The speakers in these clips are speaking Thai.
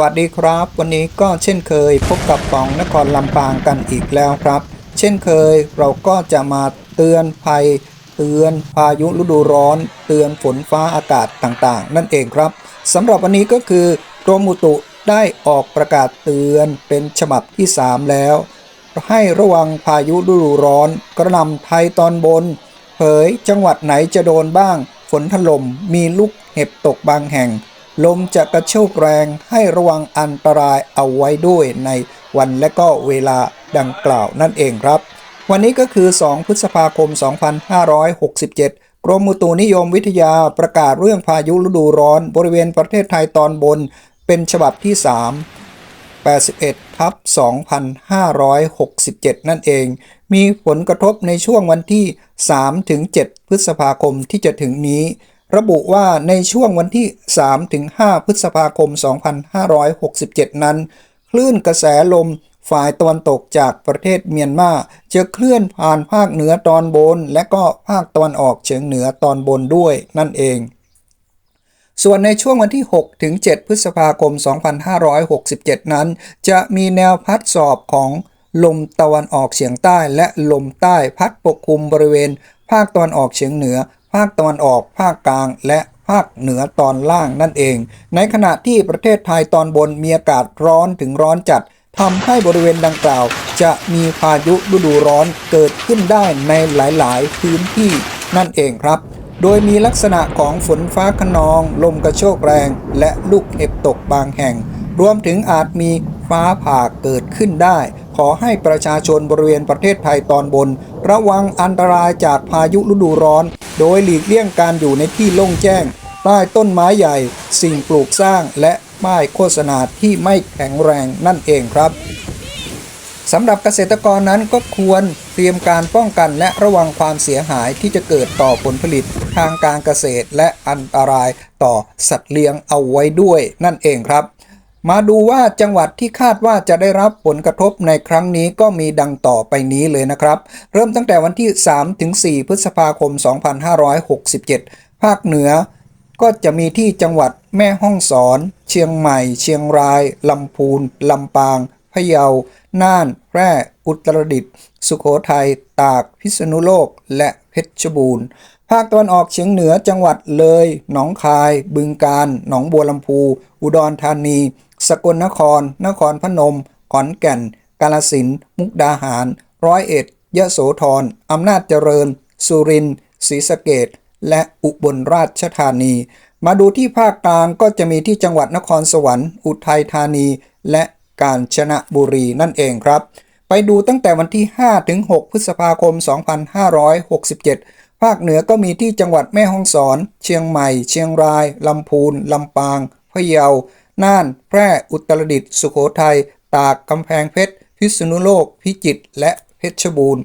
วัสดีครับ วันนี้ก็เช่นเคยพบกับปองนครลำปางกันอีกแล้วครับ เช่นเคยเราก็จะมาเตือนภัย เตือนพายุฤดูร้อน เตือนฝนฟ้าอากาศต่างๆ นั่นเองครับสำหรับวันนี้ก็คือกรมอุตุได้ออกประกาศเตือนเป็นฉบับที่ 3 แล้ว ให้ระวังพายุฤดูร้อน กระนำไทยตอนบน เผยจังหวัดไหนจะโดนบ้าง ฝนถล่มมีลูกเห็บตกบางแห่ง ลมจะกระโชกแรงให้ระวังอันตรายเอาไว้ด้วยในวันและก็เวลาดังกล่าวนั่นเองครับ วันนี้ก็คือ 2 พฤษภาคม 2567 กรมอุตุนิยมวิทยาประกาศเรื่องพายุฤดูร้อนบริเวณประเทศไทยตอนบน เป็นฉบับที่ 3 81ทับ2567 นั่นเอง มีผลกระทบในช่วงวันที่3ถึง7พฤษภาคมที่จะถึงนี้ ระบุว่าในช่วงวันที่3ถึง5พฤษภาคม 2567 นั้น คลื่นกระแสลมฝ่ายตะวันตกจากประเทศเมียนมาจะเคลื่อนผ่านภาคเหนือตอนบน และก็ภาคตะวันออกเฉียงเหนือตอนบนด้วยนั่นเอง ส่วนในช่วงวันที่ 6 ถึง 7 พฤษภาคม 2567 นั้น จะมีแนวพัดสอบของลมตะวันออกเฉียงใต้และลมใต้พัดปกคลุมบริเวณ ภาคตะวันออกเฉียงเหนือ ภาคตะวันออก ภาคกลางและภาคเหนือตอนล่างนั่นเอง ในขณะที่ประเทศไทยตอนบนมีอากาศร้อนถึงร้อนจัดทำให้บริเวณดังกล่าว จะมีพายุฤดูร้อนเกิดขึ้นได้ในหลาย ๆ พื้นที่นั่นเองครับ โดยมีลักษณะของฝนฟ้าขนอง ลมกระโชกแรง และลูกเห็บตกบางแห่ง รวมถึงอาจมีฟ้าผ่าเกิดขึ้นได้ ขอให้ประชาชนบริเวณประเทศไทยตอนบน ระวังอันตรายจากพายุฤดูร้อน โดยหลีกเลี่ยงการอยู่ในที่โล่งแจ้ง ใต้ต้นไม้ใหญ่ สิ่งปลูกสร้างและป้ายโฆษณาที่ไม่แข็งแรงนั่นเองครับสำหรับเกษตรกรนั้นก็ควรเตรียมการป้องกันและระวังความเสียหายที่จะเกิดต่อผลผลิตทางการเกษตรและอันตรายต่อสัตว์เลี้ยงเอาไว้ด้วยนั่นเองครับ มาดูว่าจังหวัดที่คาดว่าจะได้รับผลกระทบในครั้งนี้ก็มีดังต่อไปนี้เลยนะครับ เริ่มตั้งแต่วันที่ 3-4 พฤษภาคม 2567 ภาคเหนือ ก็จะมีที่จังหวัดแม่ฮ่องสอน เชียงใหม่ เชียงราย ลำพูน ลำปาง พะเยา น่านแพร่ อุตรดิตถ์ สุโขทัย ตาก พิษณุโลก และเพชรบูรณ์ภาคตะวันออกเฉียงเหนือจังหวัดเลย หนองคาย บึงกาฬ หนองบัวลำพู อุดรธานี สกลนคร นครพนม ขอนแก่น กาฬสินธุ์มุกดาหาร ร้อยเอ็ด ยะโสธร อำนาจเจริญ สุรินทร์ ศรีสะเกดและอุบลราชธานี มาดูที่ภาคกลางก็จะมีที่จังหวัดนครสวรรค์ อุทัยธานี และกาญจนบุรีนั่นเองครับ ไปดูตั้งแต่วันที่ 5 ถึง 6 พฤษภาคม 2567 ภาคเหนือก็มีที่จังหวัดแม่ฮ่องสอน เชียงใหม่ เชียงราย ลำพูน ลำปาง พะเยา น่าน แพร่ อุตรดิตถ์ สุโขทัย ตาก กำแพงเพชร พิษณุโลก พิจิตร และเพชรบูรณ์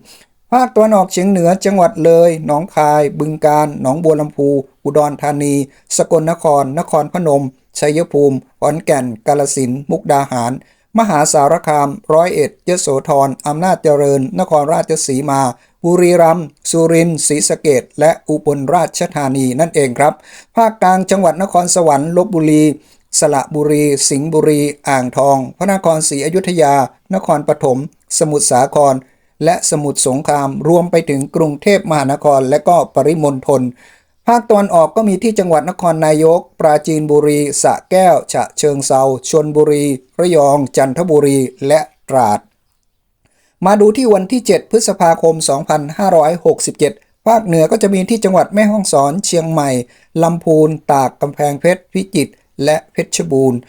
ภาคตะวันออกเฉียงเหนือ จังหวัดเลย หนองคาย บึงกาฬ หนองบัวลำพู อุดรธานี สกลนคร นครพนม ชัยภูมิ ขอนแก่น กาฬสินธุ์ มุกดาหาร มหาสารคาม ร้อยเอ็ด ยโสธร อำนาจเจริญ นครราชสีมา บุรีรัมย์ สุรินทร์ ศรีสะเกดและอุบลราชธานีนั่นเองครับ ภาคกลางจังหวัดนครสวรรค์ ลบบุรี สระบุรี สิงห์บุรี อ่างทอง พระนครศรีอยุธยา นครปฐม สมุทรสาคร และสมุทรสงคราม รวมไปถึงกรุงเทพมหานคร และก็ปริมณฑล ภาคตะวันออกก็มีที่จังหวัดนครนายก ปราจีนบุรี สระแก้ว ฉะเชิงเซา ชนบุรี ระยอง จันทบุรี และตราด มาดูที่วันที่ 7 พฤษภาคม 2567ภาคเหนือก็จะมีที่จังหวัดแม่ฮ่องสอน เชียงใหม่ ลำพูน ตาก กำแพงเพชร พิจิตร และเพชรบูรณ์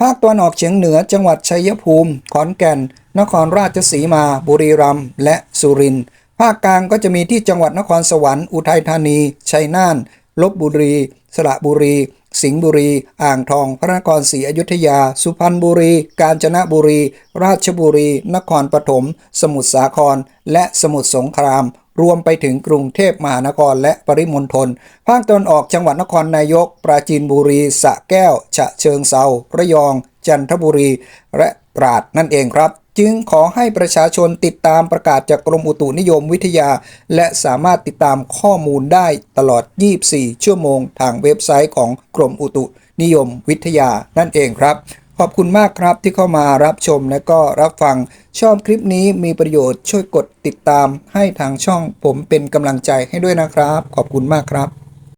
ภาคตะวันออกเฉียงเหนือจังหวัดชัยภูมิ ขอนแก่น นครราชสีมา บุรีรัมย์ และสุรินทร์ ภาคกลางก็จะมีที่จังหวัดนครสวรรค์ อุทัยธานี ชัยนาท ลบบุรี สระบุรี สิงห์บุรี อ่างทอง พระนครศรีอยุธยา สุพรรณบุรี กาญจนบุรี ราชบุรี นครปฐม สมุทรสาคร และสมุทรสงคราม รวมไปถึงกรุงเทพมหานครและปริมณฑล ภาคตะวันออกจังหวัดนครนายก ปราจีนบุรีสระแก้ว ฉะเชิงเซาระยอง จันทบุรี และตราดนั่นเองครับ จึงขอให้ประชาชนติดตามประกาศจากกรมอุตุนิยมวิทยา และสามารถติดตามข้อมูลได้ตลอด 24 ชั่วโมง ทางเว็บไซต์ของกรมอุตุนิยมวิทยานั่นเองครับ ขอบคุณมากครับที่เข้ามารับชมและก็รับฟังชอบคลิปนี้มีประโยชน์ช่วยกดติดตามให้ทางช่องผมเป็นกำลังใจให้ด้วยนะครับ ขอบคุณมากครับ